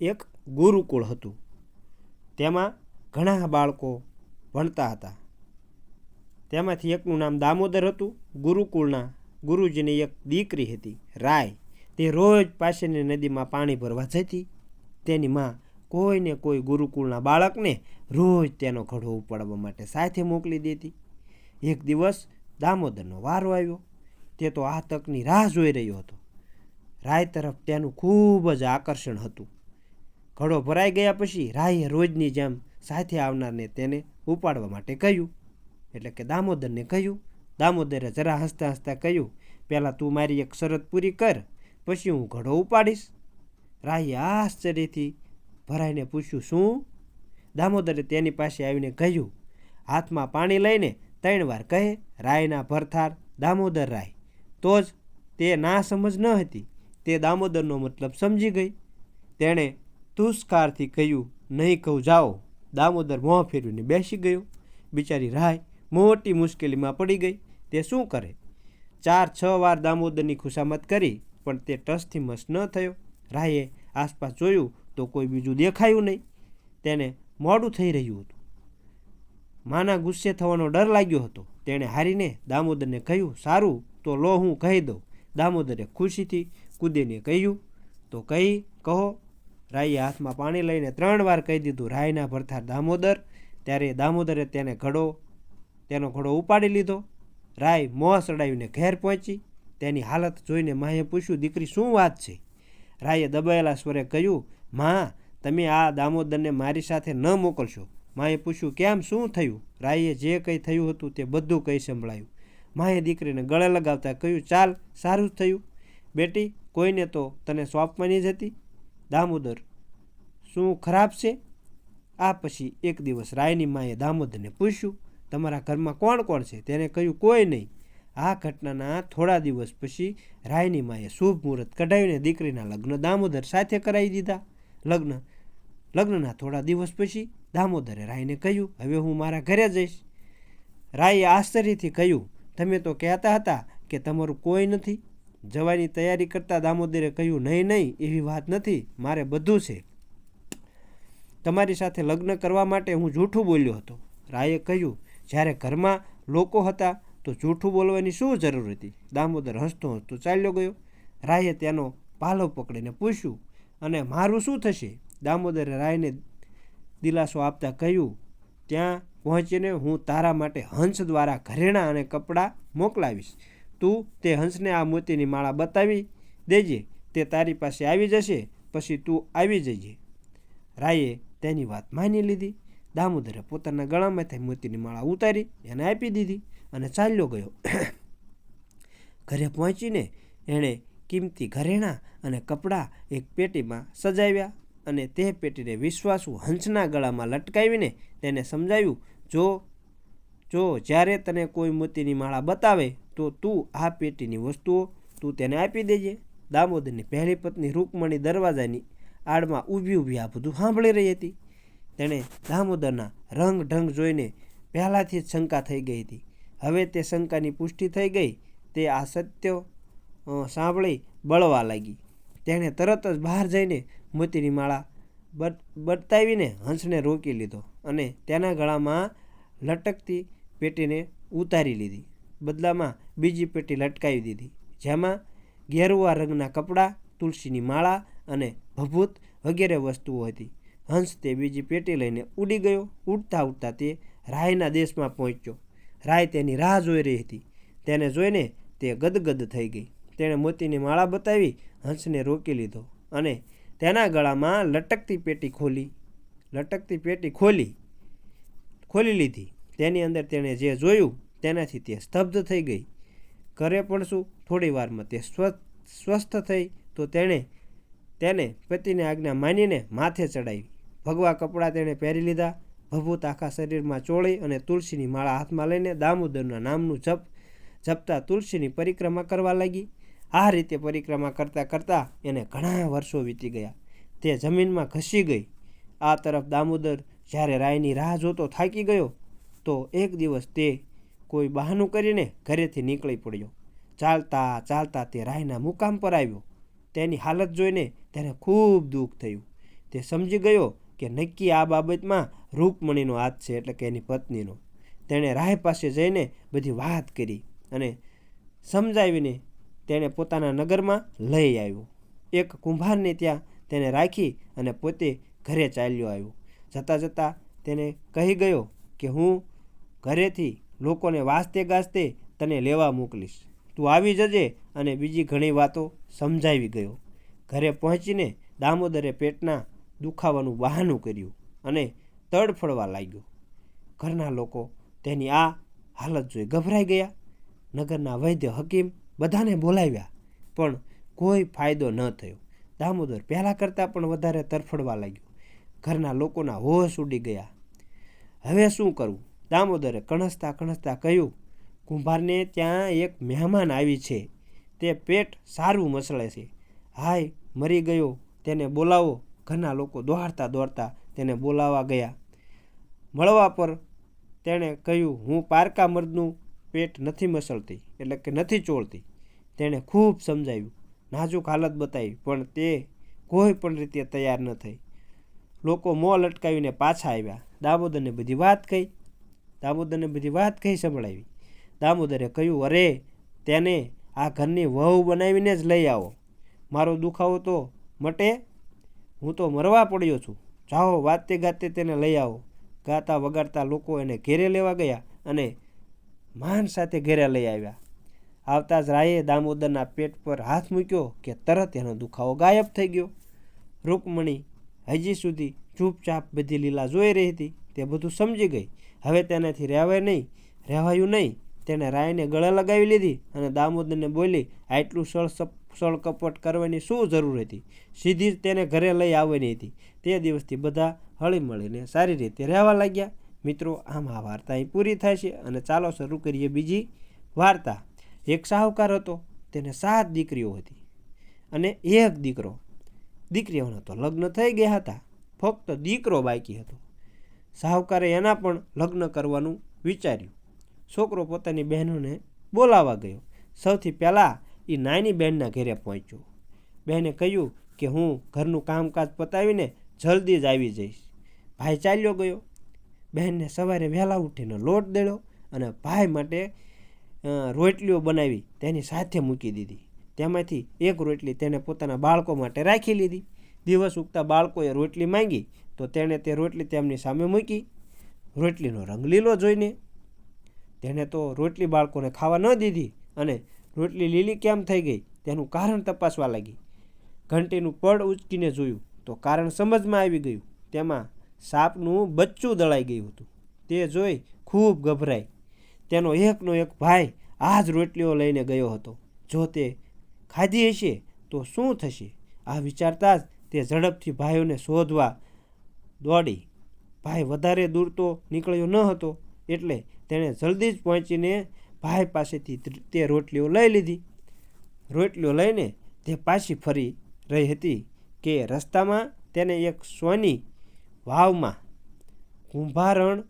એક ગુરુકુળ હતું. તેમાં ઘણા બાળકો ભણતા હતા. તેમાંથી એકનું નામ દામોદર હતું. ગુરુકુળના ગુરુજીની એક દીકરી હતી, રાય. તે રોજ પાસેની નદીમાં પાણી ભરવા જતી. તેની માં કોઈને કોઈ ગુરુકુળના બાળકને રોજ તેનો ઘડો ઉપાડવા માટે સાથે મોકલી દેતી. એક દિવસ દામોદરનો વારો આવ્યો. તે તો આ તકની રાહ જોઈ રહ્યો હતો. રાય તરફ તેનું ખૂબ જ આકર્ષણ હતું. ઘડો ભરાઈ ગયા પછી રાયે રોજની જેમ સાથે આવનારને તેને ઉપાડવા માટે કહ્યું. એટલે કે દામોદરને કહ્યું. દામોદરે જરા હસતા હસતા કહ્યું, પહેલાં તું મારી એક શરત પૂરી કર, પછી હું ઘડો ઉપાડીશ. રાયે આશ્ચર્યથી ભરાઈને પૂછ્યું, શું? દામોદરે તેની પાસે આવીને કહ્યું, હાથમાં પાણી લઈને ત્રણ વાર કહે, રાયના ભરથાર, દામોદર રાય. તો જ તે ના સમજ ન હતી. તે દામોદરનો મતલબ સમજી ગઈ. તેણે તુસ્કારથી કહ્યું, નહીં કહું, જાઓ. દામોદર મોં ફેરવીને બેસી ગયો. બિચારી રાય મોટી મુશ્કેલીમાં પડી ગઈ. તે શું કરે? ચાર છ વાર દામોદરની ખુશામત કરી, પણ તે ટસથી મસ ન થયો. રાયે આસપાસ જોયું તો કોઈ બીજું દેખાયું નહીં. તેને મોડું થઈ રહ્યું હતું. માના ગુસ્સે થવાનો ડર લાગ્યો હતો. તેણે હારીને દામોદરને કહ્યું, સારું, તો લો હું કહી દઉં. દામોદરે ખુશીથી કુદેને કહ્યું, તો કહી, કહો રાઈએ હાથમાં પાણી લઈને ત્રણ વાર કહી દીધું, રાયના ભરથાર દામોદર. ત્યારે દામોદરે તેને ઘડો, તેનો ઘડો ઉપાડી લીધો. રાય મોં ચડાવીને ઘેર પહોંચી. તેની હાલત જોઈને માએ પૂછ્યું, દીકરી, શું વાત છે? રાયે દબાયેલા સ્વરે કહ્યું, માં, તમે આ દામોદરને મારી સાથે ન મોકલશો. માએ પૂછ્યું, કેમ, શું થયું? રાયે જે કંઈ થયું હતું તે બધું કંઈ સંભળાયું. માએ દીકરીને ગળે લગાવતા કહ્યું, ચાલ, સારું જ થયું. બેટી, કોઈને તો તને સોંપવાની જ હતી દામોદર. શું ખરાબ છે? આ પછી એક દિવસ રાયની માએ દામોદરને પૂછ્યું, તમારા ઘરમાં કોણ કોણ છે? તેને કહ્યું, કોઈ નહીં. આ ઘટનાના થોડા દિવસ પછી રાયની માએ શુભ મુહૂર્ત કઢાવીને દીકરીના લગ્ન દામોદર સાથે કરાવી દીધા. લગ્ન, લગ્નના થોડા દિવસ પછી દામોદરે રાયને કહ્યું, હવે હું મારા ઘરે જઈશ. રાયે આશ્ચર્યથી કહ્યું, તમે તો કહેતા હતા કે તમારું કોઈ નથી જવાની તૈયારી કરતા દામોદરે કહ્યું, નહીં નહીં, એવી વાત નથી, મારે બધું છે. તમારી સાથે લગ્ન કરવા માટે હું જૂઠું બોલ્યો હતો. રાયે કહ્યું, જ્યારે ઘરમાં લોકો હતા, તો જૂઠું બોલવાની શું જરૂર હતી? દામોદર હસતો હસતો ચાલ્યો ગયો. રાયે ત્યાંનો પાલો પકડીને પૂછ્યું, અને મારું શું થશે? દામોદરે રાયને દિલાસો આપતા કહ્યું, ત્યાં પહોંચીને હું તારા માટે હંસ દ્વારા ઘરેણાં અને કપડાં મોકલાવીશ. તું તે હંસને આ મોતીની માળા બતાવી દેજે, તે તારી પાસે આવી જશે, પછી તું આવી જજે. રાયે તેની વાત માની લીધી. દામોદરે પોતાના ગળામાંથી મોતીની માળા ઉતારી એને આપી દીધી અને ચાલ્યો ગયો. ઘરે પહોંચીને એણે કિંમતી ઘરેણાં અને કપડાં એક પેટીમાં સજાવ્યા અને તે પેટીને વિશ્વાસુ હંસના ગળામાં લટકાવીને તેને સમજાવ્યું, જો જો જ્યારે તને કોઈ મોતીની માળા બતાવે તો તું આ પેટીની વસ્તુઓ તું તેને આપી દેજે. દામોદરની પહેલી પત્ની રૂકમણી દરવાજાની આડમાં ઊભી ઊભી આ બધું સાંભળી રહી હતી. તેણે દામોદરના રંગ ઢંગ જોઈને પહેલાંથી જ શંકા થઈ ગઈ હતી. હવે તે શંકાની પુષ્ટિ થઈ ગઈ, તે આ સત્ય સાંભળી બળવા લાગી. તેણે તરત જ બહાર જઈને મોતીની માળા બતાવીને હંસને રોકી લીધો અને તેના ગળામાં લટકતી પેટીને ઉતારી લીધી. બદલામાં બીજી પેટી લટકાવી દીધી, જેમાં ગેરુઆ રંગના કપડાં, તુલસીની માળા અને ભભૂત વગેરે વસ્તુઓ હતી. હંસ તે બીજી પેટી લઈને ઉડી ગયો, ઉડતા ઉડતા તે રાયના દેશમાં પહોંચ્યો. રાય તેની રાહ જોઈ રહી હતી. તેને જોઈને તે ગદગદ થઈ ગઈ. તેણે મોતીની માળા બતાવી, હંસને રોકી લીધો અને તેના ગળામાં લટકતી પેટી ખોલી, લટકતી પેટી ખોલી ખોલી લીધી. તેની અંદર તેણે જે જોયું તેનાથી તે સ્તબ્ધ થઈ ગઈ. કરે પણ શું? થોડી વારમાં તે સ્વસ્થ થઈ તો તેણે, તેને પતિની આજ્ઞા માનીને માથે ચડાવી. ભગવા કપડાં તેણે પહેરી લીધા. ભભૂત આખા શરીરમાં ચોળી અને તુલસીની માળા હાથમાં લઈને દામોદરના નામનું જપ, જપતા તુલસીની પરિક્રમા કરવા લાગી. આ રીતે પરિક્રમા કરતાં કરતાં એને ઘણા વર્ષો વીતી ગયા. તે જમીનમાં ઘસી ગઈ. આ તરફ દામોદર જ્યારે રાયની રાહ જોતો થાકી ગયો, તો એક દિવસ તે કોઈ બહાનું કરીને ઘરેથી નીકળી પડ્યો. ચાલતા ચાલતા તે રાયના મુકામ પર આવ્યો. તેની હાલત જોઈને તેને ખૂબ દુઃખ થયું. તે સમજી ગયો કે નક્કી આ બાબતમાં રૂકમણીનો હાથ છે એટલે કે એની પત્નીનો. તેણે રાય પાસે જઈને બધી વાત કરી અને સમજાવીને તેણે પોતાના નગરમાં લઈ આવ્યો. એક કુંભારને ત્યાં તેને રાખી અને પોતે ઘરે ચાલ્યો આવ્યો. જતાં જતાં તેને કહી ગયો કે હું ઘરેથી લોકોને વાસ્તે ગાસ્તે તને લેવા મોકલીશ. તું આવી જજે અને બીજી ઘણી વાતો સમજાવી ગયો. ઘરે પહોંચીને દામોદરે પેટના દુખાવાનું બહાનું કર્યું અને તડફડવા લાગ્યો. ઘરના લોકો તેની આ હાલત જોઈ ગભરાઈ ગયા. નગરના વૈદ્ય હકીમ બધાને બોલાવ્યા, પણ કોઈ ફાયદો ન થયો. દામોદર પહેલાં કરતાં પણ વધારે તરફડવા લાગ્યો. ઘરના લોકોના હોશ ઉડી ગયા. હવે શું કરવું દામોદરે કણસતા કણસતા કહ્યું, કુંભારને ત્યાં એક મહેમાન આવી છે. તે પેટ સારું મસળે છે. હાય, મરી ગયો. તેને બોલાવો. ઘરના લોકો દોડતા દોડતા તેને બોલાવવા ગયા. મળવા પર તેણે કહ્યું, હું પારકા મર્દનું પેટ નથી મસળતી, એટલે કે નથી ચોળતી. તેણે ખૂબ સમજાવ્યું. નાજુક હાલત બતાવી, પણ તે કોઈ પણ રીતે તૈયાર ન થઈ. લોકો મોં લટકાવીને પાછા આવ્યા. દામોદરને બધી વાત કહી દામોદરને બધી વાત કહી સંભળાવી. દામોદરે કહ્યું, અરે, તેને આ ઘરની વહુ બનાવીને જ લઈ આવો. મારો દુખાવો તો મટે. હું તો મરવા પડ્યો છું. જાઓ, વાતે ગાતે તેને લઈ આવો. ગાતા વગાડતા લોકો એને ઘેરે લેવા ગયા અને માન સાથે ઘેરે લઈ આવ્યા. આવતા જ રાયે દામોદરના પેટ પર હાથ મૂક્યો કે તરત એનો દુખાવો ગાયબ થઈ ગયો. રૂકમણી હજી સુધી ચૂપચાપ બધી લીલા જોઈ રહી હતી. તે બધું સમજી ગઈ. હવે તેનાથી રહેવાય નહીં, રહેવાયું નહીં. તેણે રાયને ગળે લગાવી લીધી અને દામોદરને બોલી, આટલું સળ સળ કપટ કરવાની શું જરૂર હતી? સીધી જ તેને ઘરે લઈ આવવાની હતી. તે દિવસથી બધા હળી મળીને સારી રીતે રહેવા લાગ્યા. મિત્રો, આમ આ વાર્તા અહીં પૂરી થાય છે અને ચાલો શરૂ કરીએ બીજી વાર્તા. એક સાહુકાર હતો, તેને સાત દીકરીઓ હતી અને એક દીકરો. દીકરીઓના તો લગ્ન થઈ ગયા હતા. ફક્ત દીકરો બાકી હતો. સાહુકારે એના પણ લગ્ન કરવાનું વિચાર્યું. છોકરો પોતાની બહેનોને બોલાવવા ગયો. સૌથી પહેલાં એ નાની બહેનના ઘરે પહોંચ્યો. બહેને કહ્યું કે હું ઘરનું કામકાજ પતાવીને જલ્દી જ આવી જઈશ. ભાઈ ચાલ્યો ગયો. બહેનને સવારે વહેલા ઉઠીને લોટ દેડો અને ભાઈ માટે રોટલીઓ બનાવી તેની સાથે મૂકી દીધી. તેમાંથી એક રોટલી તેણે પોતાના બાળકો માટે રાખી લીધી. દિવસ ઉગતા બાળકોએ રોટલી માંગી તો તેણે તે રોટલી તેમની સામે મૂકી, રોટલીનો રંગ લીલો જોઈને તેણે તો રોટલી બાળકોને ખાવા ન દીધી અને રોટલી લીલી કેમ થઈ ગઈ તેનું કારણ તપાસવા લાગી. ઘંટીનું પડ ઉચકીને જોયું તો કારણ સમજમાં આવી ગયું. તેમાં સાપનું બચ્ચું દળાઈ ગયું હતું. તે જોઈ ખૂબ ગભરાઈ. તેનો એકનો એક ભાઈ આ જ રોટલીઓ લઈને ગયો હતો. જો તે ખાધી હશે તો શું થશે? આ વિચારતા જ તે ઝડપથી ભાઈઓને શોધવા દોડી. ભાઈ વધારે દૂર તો નીકળ્યો ન હતો, એટલે તેણે જલ્દી જ પહોંચીને ભાઈ પાસેથી તે રોટલીઓ લઈ લીધી. રોટલીઓ લઈને તે પાછી ફરી રહી હતી કે રસ્તામાં તેને એક સોની વાવમાં કુંભારણ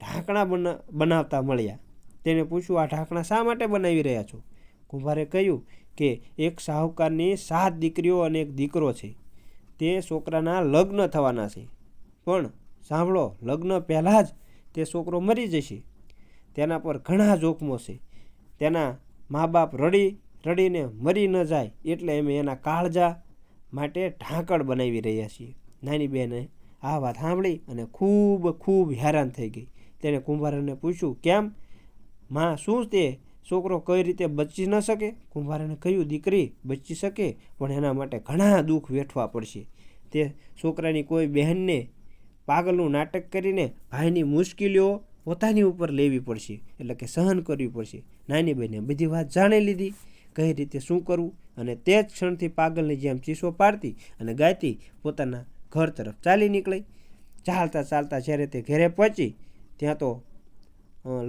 ઢાંકણા બના, બનાવતા મળ્યા. તેને પૂછ્યું, આ ઢાંકણા શા માટે બનાવી રહ્યા છો? કુંભારે કહ્યું કે એક સાહુકારની સાત દીકરીઓ અને એક દીકરો છે. તે છોકરાના લગ્ન થવાના છે. પણ સાંભળો, લગ્ન પહેલાં જ તે છોકરો મરી જશે. તેના પર ઘણા જોખમો છે. તેના મા બાપ રડી, રડીને મરી ન જાય એટલે અમે એના કાળજા માટે ઢાંકણ બનાવી રહ્યા છીએ. નાની બહેને આ વાત સાંભળી અને ખૂબ ખૂબ હેરાન થઈ ગઈ. તેણે કુંભારને પૂછ્યું, કેમ? માં, શું તે છોકરો કઈ રીતે બચી ન શકે? કુંભારને કહ્યું, દીકરી, બચી શકે, પણ એના માટે ઘણા દુઃખ વેઠવા પડશે. તે છોકરાની કોઈ બહેનને પાગલનું નાટક કરીને ભાઈની મુશ્કેલીઓ પોતાની ઉપર લેવી પડશે, એટલે કે સહન કરવી પડશે. નાની બહેને બધી વાત જાણી લીધી, કઈ રીતે શું કરવું, અને તે જ ક્ષણથી પાગલની જેમ ચીસો પાડતી અને ગાતી પોતાના ઘર તરફ ચાલી નીકળી. ચાલતા ચાલતા જ્યારે તે ઘરે પહોંચી, ત્યાં તો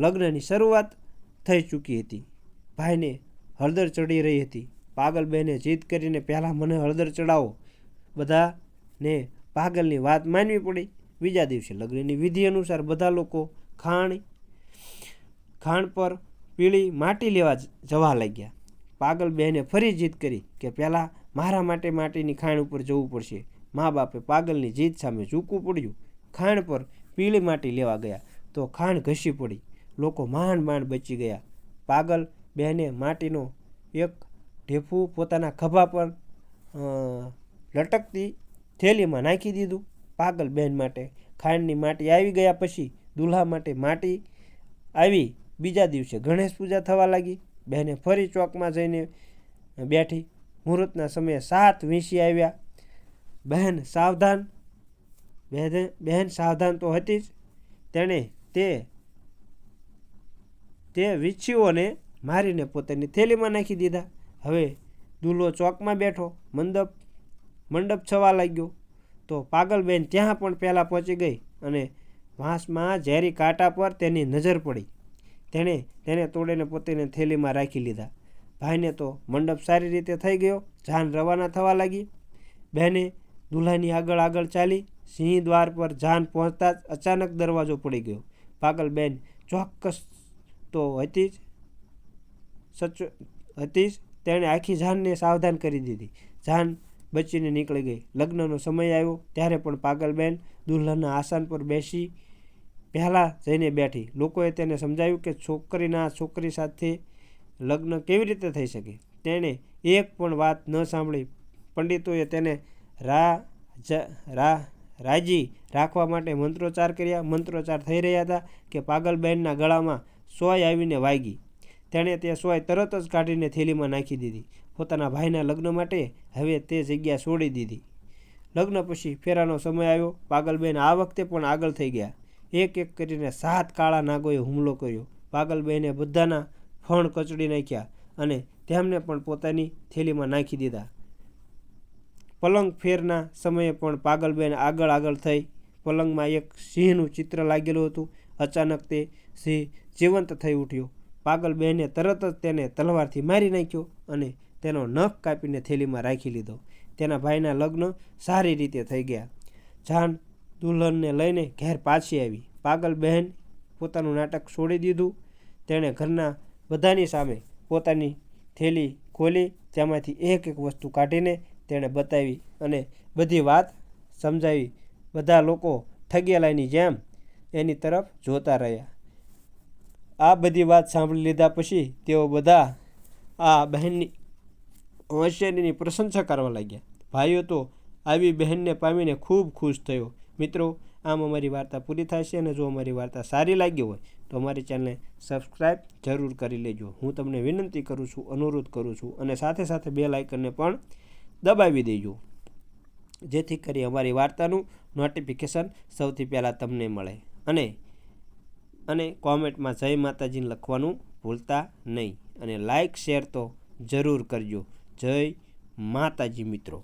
લગ્નની શરૂઆત થઈ ચૂકી હતી. ભાઈને હળદર ચડી રહી હતી. પાગલ બહેને જીદ કરીને પહેલાં મને હળદર ચડાવો. બધાને પાગલની વાત માનવી પડી. બીજા દિવસે લગ્નની વિધિ અનુસાર બધા લોકો ખાણ ખાણ પર પીળી માટી લેવા જવા લાગ્યા. પાગલ બહેને ફરી જીદ કરી કે પહેલાં મારા માટે માટીની ખાણ ઉપર જવું પડશે. મા બાપે પાગલની જીદ સામે ઝૂકવું પડ્યું. ખાણ પર પીળી માટી લેવા ગયા તો ખાણ ઘસી પડી. લોકો માંડ માંડ બચી ગયા. પાગલ બહેને માટીનો એક ઢેફું પોતાના ખભા પર લટકતી થેલીમાં નાખી દીધું. પાગલ બહેન માટે. ખાંડની માટી આવી ગયા પછી દુલ્હા માટે માટી આવી બીજા દિવસે ગણેશ પૂજા થવા લાગી. બહેને ફરી ચોકમાં જઈને બેઠી. મુહૂર્તના સમયે સાત વીંસી આવ્યા. બહેન સાવધાન બહેન બહેન સાવધાન તો હતી જ. તેણે તે તે વીંછીઓને મારીને પોતાની થેલીમાં નાખી દીધા. હવે દુલ્હો ચોકમાં બેઠો. મંડપ મંડપ છવા લાગ્યો. તો પાગલબેન ત્યાં પણ પહેલાં પહોંચી ગઈ અને વાંસમાં ઝેરી કાંટા પર તેની નજર પડી. તેણે તેને તોડીને પોતેને થેલીમાં રાખી લીધા. ભાઈને તો મંડપ સારી રીતે થઈ ગયો, જાન રવાના થવા લાગી. બહેને દુલ્હાની આગળ આગળ ચાલી, સિંહ દ્વાર પર જાન પહોંચતા જ અચાનક દરવાજો પડી ગયો. પાગલબેન ચોક્કસ તો હતી જ, સચ, હતી જ. તેણે આખી જાનને સાવધાન કરી દીધી. જાન બચીને નીકળી ગઈ. લગ્નનો સમય આવ્યો, ત્યારે પણ પાગલબેન દુલ્હનના આસન પર બેસી પહેલાં જઈને બેઠી. લોકોએ તેને સમજાવ્યું કે છોકરીના છોકરી સાથે લગ્ન કેવી રીતે થઈ શકે? તેણે એક પણ વાત ન સાંભળી. પંડિતોએ તેને રા રાજી રાખવા માટે મંત્રોચ્ચાર કર્યા. મંત્રોચ્ચાર થઈ રહ્યા હતા કે પાગલબહેનના ગળામાં સોય આવીને વાગી. તેણે તે સોય તરત જ કાઢીને થેલીમાં નાખી દીધી. પોતાના ભાઈના લગ્ન માટે હવે તે જગ્યા છોડી દીધી. લગ્ન પછી ફેરાનો સમય આવ્યો. પાગલબેન આ વખતે પણ આગળ થઈ ગયા. એક એક કરીને સાત કાળા નાગોએ હુમલો કર્યો. પાગલબેને બધાના ફણ કચડી નાખ્યા અને તેમને પણ પોતાની થેલીમાં નાખી દીધા. પલંગ ફેરના સમયે પણ પાગલબેન આગળ આગળ થઈ. પલંગમાં એક સિંહનું ચિત્ર લાગેલું હતું. અચાનક તે સિંહ જીવંત થઈ ઉઠ્યો. પાગલબહેને તરત જ તેને તલવારથી મારી નાખ્યો અને તેનો નખ કાપીને થેલીમાં રાખી લીધો. તેના ભાઈના લગ્ન સારી રીતે થઈ ગયા. જાન દુલ્હનને લઈને ઘેર પાછી આવી. પાગલ બહેન પોતાનું નાટક છોડી દીધું. તેણે ઘરના બધાની સામે પોતાની થેલી ખોલી, તેમાંથી એક એક વસ્તુ કાઢીને તેણે બતાવી અને બધી વાત સમજાવી. બધા લોકો ઠગેલાની જેમ એની તરફ જોતા રહ્યા. આ બધી વાત સાંભળી લીધા પછી તેઓ બધા આ બહેનની હોશિયારીની પ્રશંસા કરવા લાગ્યા. ભાઈઓ, તો આવી બહેનને પામીને ખૂબ ખુશ થયો. મિત્રો, આમ અમારી વાર્તા પૂરી છે અને જો અમારી વાર્તા સારી લાગી હોય, તો અમારી ચેનલને સબસ્ક્રાઈબ જરૂર કરી લેજો. હું તમને વિનંતી કરું છું, અનુરોધ કરું છું અને સાથે સાથે બે લાઇકનને પણ દબાવી દેજો. જેથી કરી અમારી વાર્તાનું નોટિફિકેશન સૌથી પહેલાં તમને મળે. અને અને કોમેન્ટમાં જય માતાજીને લખવાનું ભૂલતા નહીં. અને લાઇક, શેર તો જરૂર કરજો. જય માતાજી મિત્રો.